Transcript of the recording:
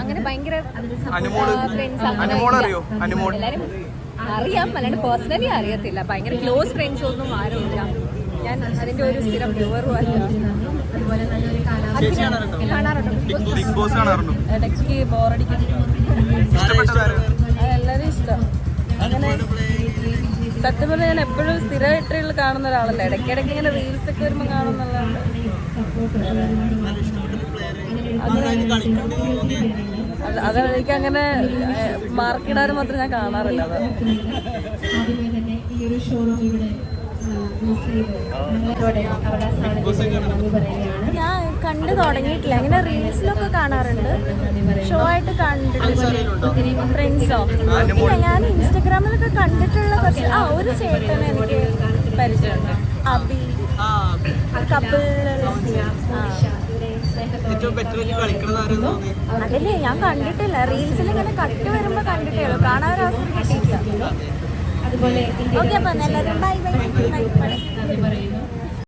അങ്ങനെ ഭയങ്കര അറിയോ? അനുമോൾ അറിയാം അല്ലാണ്ട് പേഴ്സണലി അറിയത്തില്ല. ഭയങ്കര ക്ലോസ് ഫ്രണ്ട്സ് ഒന്നും ആരുമില്ല. ഞാൻ അതിന്റെ ഒരു സ്ഥിരം വ്യൂവറും അല്ല. കാണാറുണ്ടോ? ഇടയ്ക്ക് ബോറടിക്കും? എല്ലാവരും ഇഷ്ടം. അങ്ങനെ സത്യം പറഞ്ഞാൽ ഞാൻ എപ്പോഴും സ്ഥിരമായിട്ടുള്ള കാണുന്ന ഒരാളല്ല. ഇടയ്ക്കിടയ്ക്ക് ഇങ്ങനെ റീൽസ് ഒക്കെ വരുമ്പോൾ തോന്നിയ അത് എനിക്ക് അങ്ങനെ മാർക്കിടാൻ മാത്രം ഞാൻ കാണാറില്ല അത്. തന്നെ ഈ ഒരു ഷോറൂം ഇവിടെ ബുക്ക് ചെയ്ത് ഞങ്ങളോടെ അവിടെ ഞാൻ കണ്ടു തുടങ്ങിയിട്ടില്ല. അങ്ങനെ റീൽസിലൊക്കെ കാണാറുണ്ട്. ഷോ ആയിട്ട് കണ്ടിട്ടുണ്ട്. ഫ്രണ്ട്സോ ഇല്ല ഞാൻ ഇൻസ്റ്റഗ്രാമിലൊക്കെ കണ്ടിട്ടുള്ള കുറച്ച് ആ ഒരു ചേട്ടനെ എനിക്ക് പരിചയമുണ്ട്. അബി. ആ കപ്പിൾ ഏറ്റവും ബെറ്റർ ആയിട്ട് കളിക്കണത് ആരെന്ന് തോന്നി? അതിൽ ഞാൻ കണ്ടിട്ടില്ല. റീൽസിൽ ഇങ്ങനെ കട്ട് വരുമ്പോ കണ്ടിട്ടേ ഉള്ളൂ. കാണാൻ ഒരു അവസരം കിട്ടിയിട്ടില്ല. അതുപോലെ ഓക്കെ അപ്പൊ എല്ലാവരും ബൈ ബൈ.